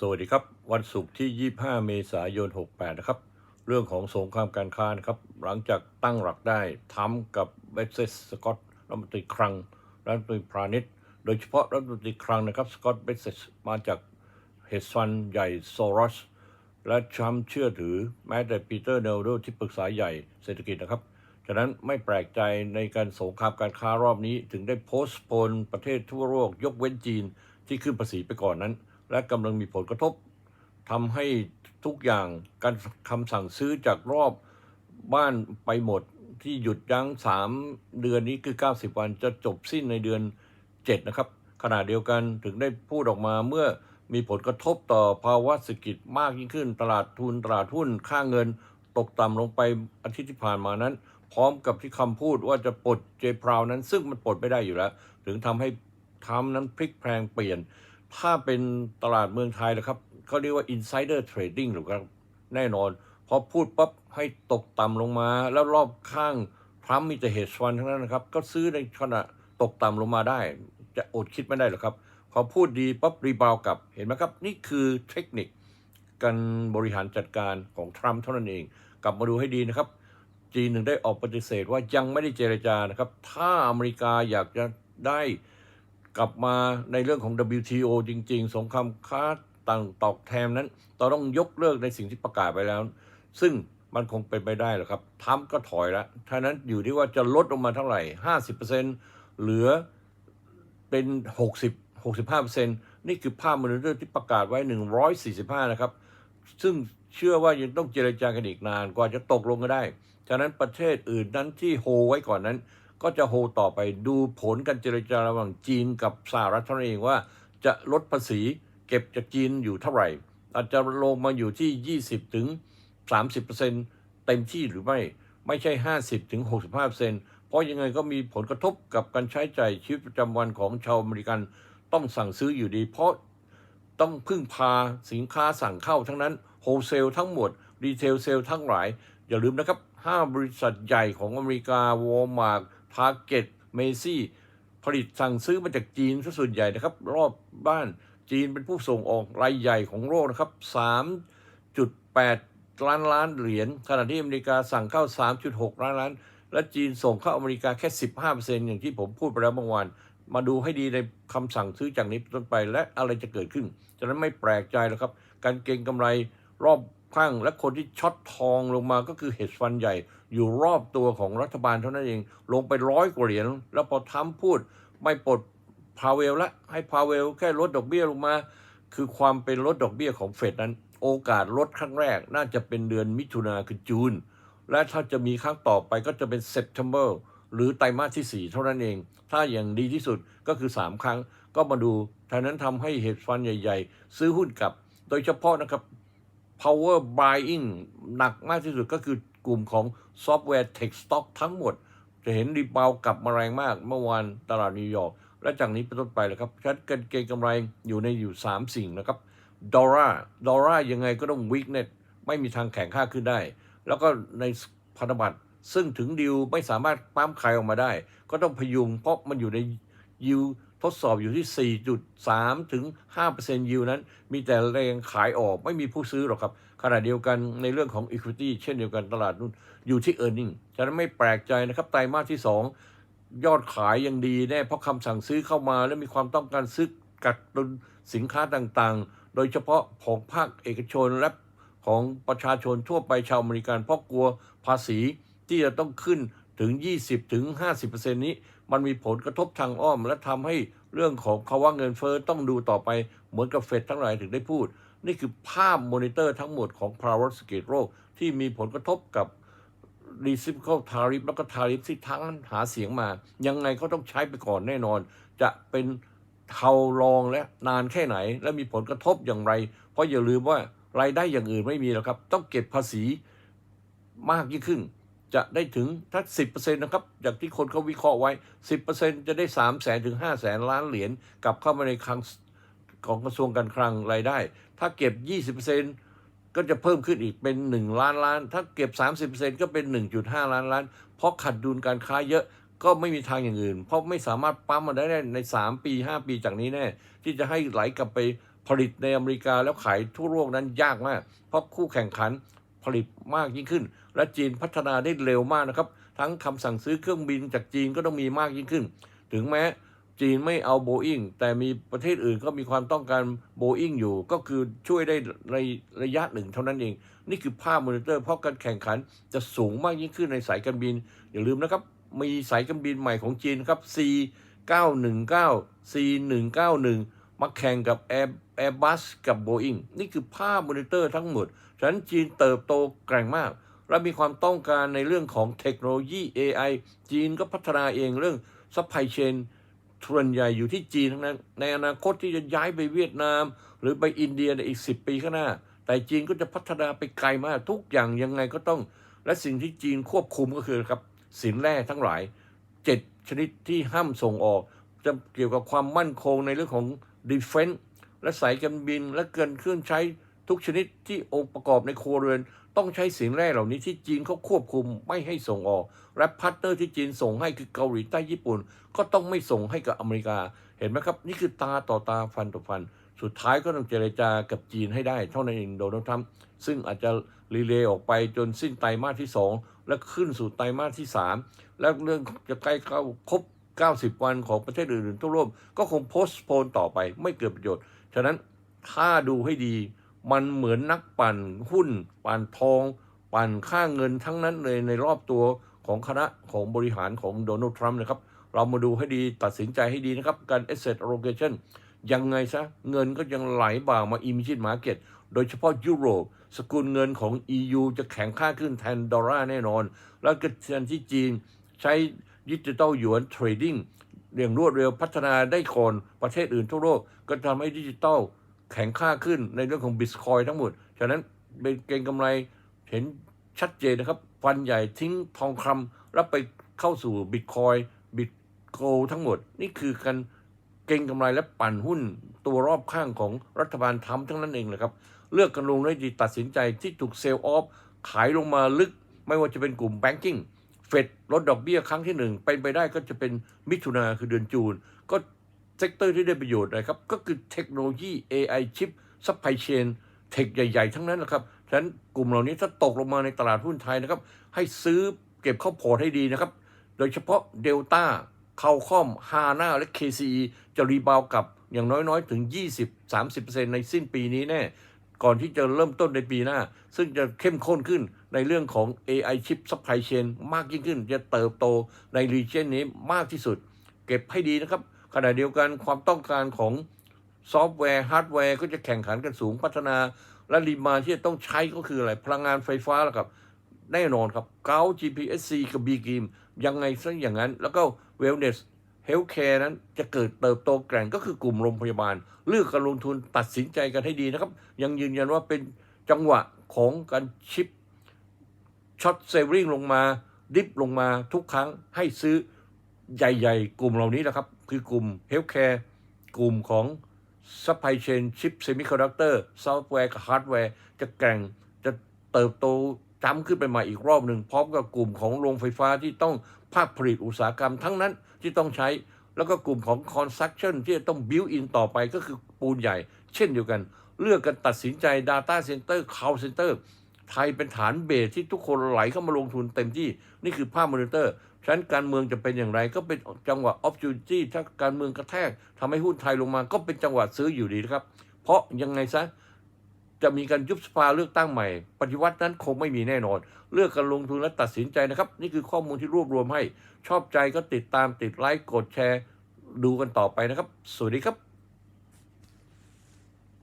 สวัสดีครับ วันศุกร์ที่ 25 เมษายน 68 นะครับ เรื่องของสงครามการค้านะครับ หลังจากตั้งหลักได้ทำกับเบสเซสสกอตรัฐมนตรีคลังรัฐมนตรีพาณิชย์ โดยเฉพาะรัฐมนตรีคลังนะครับสกอตเบสเซสมาจากเฮดฟันใหญ่โซรอสและทรัมป์เชื่อถือแม้แต่ปีเตอร์เนลโดที่ปรึกษาใหญ่เศรษฐกิจนะครับฉะนั้นไม่แปลกใจในการสงครามการค้ารอบนี้ ถึงได้โพสต์โพนประเทศทั่วโลกยกเว้นจีนที่ขึ้นภาษีไปก่อนนั้น และกำลังมีผลกระทบทำให้ทุกอย่างการคำสั่งซื้อจากรอบบ้านไปหมดที่หยุดยั้ง 3 เดือนนี้คือ 90 วันจะจบสิ้นในเดือน 7 นะครับ ขณะเดียวกันถึงได้พูดออกมาเมื่อมีผลกระทบต่อภาวะเศรษฐกิจมากยิ่งขึ้น ตลาดทุนตลาดหุ้นค่าเงิน ตกต่ำลงไปอาทิตย์ที่ผ่านมานั้น พร้อมกับที่คำพูดว่าจะปลดเจพราวนั้น ซึ่งมันปลดไม่ได้อยู่แล้ว ถึงทำให้ทำนั้นพลิกแพลงเปลี่ยน ถ้าเป็นตลาดเมืองไทยนะครับเขาเรียกว่า insider trading หรือครับ แน่นอน พอพูดปั๊บให้ตกต่ำลงมา แล้วรอบข้างทรัมป์มีแต่เหตุฟันทั้งนั้นนะครับ ก็ซื้อในขณะตกต่ำลงมาได้ จะอดคิดไม่ได้หรอกครับ พอพูดดีปั๊บรีบาวกลับเห็นไหมครับ นี่คือเทคนิคการบริหารจัดการของทรัมป์เท่านั้นเอง กลับมาดูให้ดีนะครับ จีนหนึ่งได้ออกปฏิเสธว่ายังไม่ได้เจรจานะครับ ถ้าอเมริกาอยากจะได้ กลับมาในเรื่องของ WTO จริง ๆ สงครามค้าต่างตอกแทนนั้นเราต้องยกเลิกในสิ่งที่ประกาศไปแล้ว ซึ่งมันคงเป็นไปได้หรอครับทรัมก็ถอยแล้วท่านั้นอยู่ที่ว่าจะลดลงมาเท่าไหร่ 50%เหลือเป็น 60 65%นี่คือภาพมอนิเตอร์ที่ประกาศไว้ 145 นะครับ ซึ่งเชื่อว่ายังต้องเจรจากันอีกนานกว่าจะตกลงกันได้ ฉะนั้นประเทศอื่นนั้นที่โฮไว้ก่อนนั้น ก็จะโฮต่อไปดูผลการเจรจาระหว่างจีนกับสหรัฐเท่านั้นเองว่า จะลดภาษีเก็บจากจีนอยู่เท่าไหร่ อาจจะลงมาอยู่ที่ 20 ถึง 30%เต็มที่หรือไม่ไม่ใช่ 50 ถึง 65%เพราะยังไงก็มีผลกระทบกับการใช้ใจ่ายชีวิตประจำวันของชาวอเมริกันต้องสั่งซื้ออยู่ดี เพราะต้องพึ่งพาสินค้าสั่งเข้าทั้งนั้นโฮเซลทั้งหมดรีเทลเซลทั้งหลาย อย่าลืมนะครับ 5 บริษัทใหญ่ของอเมริกาวอลมาร์ ทาร์เก็ตเมซี่ผลิตสั่งซื้อมาจากจีนส่วนใหญ่นะครับ รอบบ้านจีนเป็นผู้ส่งออกรายใหญ่ของโลกนะครับ 3.8 ล้านล้านเหรียญขณะที่อเมริกาสั่งเข้า 3.6 ล้านล้าน และจีนส่งเข้าอเมริกาแค่ 15%อย่างที่ผมพูดไปแล้วเมื่อวานมาดูให้ดีในคำสั่งซื้อจากนี้เป็นต้นไปและอะไรจะเกิดขึ้น ฉะนั้นไม่แปลกใจแล้วครับ การเก็งกำไรรอบข้างและคนที่ช็อตทองลงมาก็คือเฮดฟันใหญ่ อยู่รอบตัวของรัฐบาลเท่านั้นเอง ลงไปร้อยกว่าเหรียญแล้วพอทำพูดไม่ปลดพาเวลละให้พาเวลแค่ลดดอกเบี้ยลงมา คือความเป็นลดดอกเบี้ยของเฟดนั้น โอกาสลดครั้งแรกน่าจะเป็นเดือนมิถุนาคือจูน และถ้าจะมีครั้งต่อไปก็จะเป็นเซปเทมเบอร์หรือไตรมาสที่ 4 เท่านั้นเอง ถ้าอย่างดีที่สุดก็คือ 3 ครั้ง ก็มาดูท่านั้นทำให้เฮดฟันใหญ่ ๆ ซื้อหุ้นกับ โดยเฉพาะนะครับ power buying หนักมากที่สุดก็คือ กลุ่มของซอฟต์แวร์เทคสต็อกทั้งหมด จะเห็นรีบาวกลับมาแรงมากเมื่อวานตลาดนิวยอร์กและจากนี้เป็นต้นไปเลยครับชัดกันเกงกำไรอยู่ในอยู่ 3 สิ่งนะครับดอลลาร์ดอลลาร์ยังไงก็ต้องวิกเน็ตไม่มีทางแข่งค่าขึ้นได้ แล้วก็ในพันธบัตรซึ่งถึงดิวไม่สามารถปั๊มขายออกมาได้ ก็ต้องพยุงเพราะมันอยู่ในยิว ทดสอบอยู่ที่ 4.3 ถึง 5%ยิวนั้น มีแต่แรงขายออกไม่มีผู้ซื้อหรอกครับ ขณะเดียวกันในเรื่องของ Equity เช่นเดียวกันตลาดนู้นอยู่ที่ e a r n i n g ฉะนั้นไม่แปลกใจนะครับ ไตรมาสที่ 2 ยอดขายยังดีแน่เพราะคำสั่งซื้อเข้ามาและมีความต้องการซื้อกัดตุนสินค้าต่างๆ โดยเฉพาะของภาคเอกชนและของประชาชนทั่วไปชาวอเมริกันเพราะกลัวภาษีที่จะต้องขึ้นถึง 20ถึง50%นี้ มันมีผลกระทบทางอ้อม และทำให้เรื่องของภาวะเงินเฟอ้อต้องดูต่อไปเหมือนกับเฟดทั้งหลายถึงได้พูด นี่คือภาพมอนิเตอร์ทั้งหมดของภาวะเศรษฐกิจโลกที่มีผลกระทบกับ reciprocal tariff แล้วก็ tariff ที่ทั้งหาเสียงมา ยังไงก็ต้องใช้ไปก่อนแน่นอน จะเป็นเทารองและนานแค่ไหน และมีผลกระทบอย่างไร เพราะอย่าลืมว่ารายได้อย่างอื่นไม่มีแล้วครับ ต้องเก็บภาษีมากยิ่งขึ้น จะได้ถึงถ้า10%นะครับ จากที่คนเขาวิเคราะห์ไว้ 10%จะได้ 3 0 0แสนถึง 5 0 0แสนล้านเหรียญกลับเข้ามาในคลังของกระทรวงการคลังรายได้ ถ้าเก็บ 20%ก็จะเพิ่มขึ้นอีกเป็น 1 ล้านล้าน ถ้าเก็บ 30%ก็เป็น 1.5 ล้านล้าน เพราะขัดดุลการค้าเยอะก็ไม่มีทางอย่างอื่น เพราะไม่สามารถปั๊มมาได้ใน 3 ปี 5 ปีจากนี้แน่ ที่จะให้ไหลกลับไปผลิตในอเมริกาแล้วขายทั่วโลกนั้นยากมาก เพราะคู่แข่งขัน ผลิตมากยิ่งขึ้น และจีนพัฒนาได้เร็วมากนะครับ ทั้งคำสั่งซื้อเครื่องบินจากจีนก็ต้องมีมากยิ่งขึ้น ถึงแม้จีนไม่เอาโบอิงแต่มีประเทศอื่นก็มีความต้องการโบอิงอยู่ ก็คือช่วยได้ในระยะหนึ่งเท่านั้นเอง นี่คือภาพมอนิเตอร์ เพราะการแข่งขันจะสูงมากยิ่งขึ้นในสายการบิน อย่าลืมนะครับ มีสายการบินใหม่ของจีนครับ C 919 C 191 มาแข่งกับ Air Airbus กับ Boeing นี่คือภาพมอนิเตอร์ทั้งหมด ฉะนั้นจีนเติบโตแกร่งมาก และมีความต้องการในเรื่องของเทคโนโลยี AI จีนก็พัฒนาเองเรื่อง supply chain ส่วนใหญ่อยู่ที่จีนทั้งนั้น ในอนาคตที่จะย้ายไปเวียดนาม หรือไปอินเดียในอีก 10 ปีข้างหน้า แต่จีนก็จะพัฒนาไปไกลมากทุกอย่างยังไงก็ต้อง และสิ่งที่จีนควบคุมก็คือครับสินแร่ทั้งหลาย 7 ชนิดที่ห้ามส่งออก จะเกี่ยวกับความมั่นคงในเรื่องของ defense และสายการบิน และเกินเครื่องใช้ทุกชนิดที่องค์ประกอบในครัวเรือน ต้องใช้สินแร่เหล่านี้ที่จีนเขาควบคุมไม่ให้ส่งออก และพาร์ทเนอร์ที่จีนส่งให้คือเกาหลีใต้ญี่ปุ่น ก็ต้องไม่ส่งให้กับอเมริกา เห็นไหมครับ นี่คือตาต่อตาฟันต่อฟัน สุดท้ายก็ต้องเจรจากับจีนให้ได้ เท่านั้นเองโดนัลด์ทรัมป์ซึ่งอาจจะรีเลย์ออกไปจนสิ้นไตรมาสที่ 2 และขึ้นสู่ไตรมาสที่ 3 แล้วเรื่องจะใกล้เข้าครบ 90 วันของประเทศอื่นๆทั่วโลกก็คงโพสต์โพนต่อไปไม่เกิดประโยชน์ ฉะนั้นถ้าดูให้ดี มันเหมือนนักปั่นหุ้น ปั่นทอง ปั่นค่าเงินทั้งนั้นเลยในรอบตัวของคณะของบริหารของโดนัลด์ทรัมป์นะครับ เรามาดูให้ดีตัดสินใจให้ดีนะครับ การ asset allocation ยังไงซะ เงินก็ยังไหลบ่ามา emerging market โดยเฉพาะยุโรป สกุลเงินของ EU จะแข็งค่าขึ้นแทนดอลลาร์แน่นอน แล้วก็แทนที่จีนใช้ ดิจิตอลหยวนเทรดดิ้งอย่างรวดเร็วพัฒนาได้ก่อนประเทศอื่นทั่วโลก ก็ทำให้ดิจิตอลแข็งค่าขึ้นในเรื่องของบิตคอยทั้งหมด ฉะนั้นเป็นเก็งกำไรเห็นชัดเจนนะครับ ฟันใหญ่ทิ้งทองคำแล้วไปเข้าสู่บิตคอยบิตโกทั้งหมด นี่คือการเก็งกำไรและปั่นหุ้นตัวรอบข้างของรัฐบาลทำทั้งนั้นเองเลยครับ เลือกกันลงด้ดีตัดสินใจที่ถูกเซลล์ออฟขายลงมาลึก ไม่ว่าจะเป็นกลุ่มแบงกิ้ง ฟดลดดอกเบี้ยครั้งที่หนึ่งเป็นไปได้ก็จะเป็นมิถุนาคือเดือนจูน ก็เซกเตอร์ที่ได้ประโยชน์นะครับ ก็คือเทคโนโลยี AI ชิปซัพพลายเชนเทคใหญ่ ๆ ทั้งนั้นแหละครับ ฉะนั้นกลุ่มเหล่านี้ถ้าตกลงมาในตลาดหุ้นไทยนะครับ ให้ซื้อเก็บเข้าพอร์ตให้ดีนะครับ โดยเฉพาะเดลต้าเข้าคอมฮาน่าและ KCE จะรีบาวกับอย่างน้อยๆ ถึง 20-30%ในสิ้นปีนี้แน่ ก่อนที่จะเริ่มต้นในปีหน้า ซึ่งจะเข้มข้นขึ้นในเรื่องของ AI chip supply chain มากยิ่งขึ้น จะเติบโตในรีเจนนี้มากที่สุด เก็บให้ดีนะครับ ขณะเดียวกันความต้องการของซอฟต์แวร์ฮาร์ดแวร์ก็จะแข่งขันกันสูงพัฒนา และรีมาที่จะต้องใช้ก็คืออะไร พลังงานไฟฟ้าแล้วครับ แน่นอนครับเกา GPSC กับ B กีมยังไงซะอย่างนั้น แล้วก็ Wellness Healthcare นั้นจะเกิดเติบโตแกร่งก็คือกลุ่มโรงพยาบาล เลือกการลงทุนตัดสินใจกันให้ดีนะครับ ยังยืนยันว่าเป็นจังหวะของการชิปช็อตเซลลิงลงมา ดิฟลงมาทุกครั้งให้ซื้อใหญ่ ๆ กลุ่มเหล่านี้นะครับ คือกลุ่ม Healthcare กลุ่มของ Supply Chain Chip Semiconductor ซอฟต์แวร์กับฮาร์ดแวร์จะแกร่งจะเติบโตจ้ำขึ้นไปใหม่อีกรอบหนึ่งพร้อมกับกลุ่มของโรงไฟฟ้าที่ต้อง ภาคผลิตอุตสาหกรรมทั้งนั้นที่ต้องใช้ แล้วก็กลุ่มของ construction ที่จะต้อง build in ต่อไปก็คือปูนใหญ่ เช่นเดียวกัน เลือกกันตัดสินใจ Data Center Cloud Center ไทยเป็นฐานเบสที่ทุกคนไหลเข้ามาลงทุนเต็มที่ นี่คือภาพมอนิเตอร์ฉะนั้นการเมืองจะเป็นอย่างไร ก็เป็นจังหวะ opportunity ถ้าการเมืองกระแทกทำให้หุ้นไทยลงมา ก็เป็นจังหวะซื้ออยู่ดีนะครับ เพราะยังไงซะ จะมีการยุบสภาเลือกตั้งใหม่ ปฏิวัตินั้นคงไม่มีแน่นอน เลือกการลงทุนและตัดสินใจนะครับ นี่คือข้อมูลที่รวบรวมให้ ชอบใจก็ติดตามติดไลค์กดแชร์ ดูกันต่อไปนะครับ สวัสดีครับ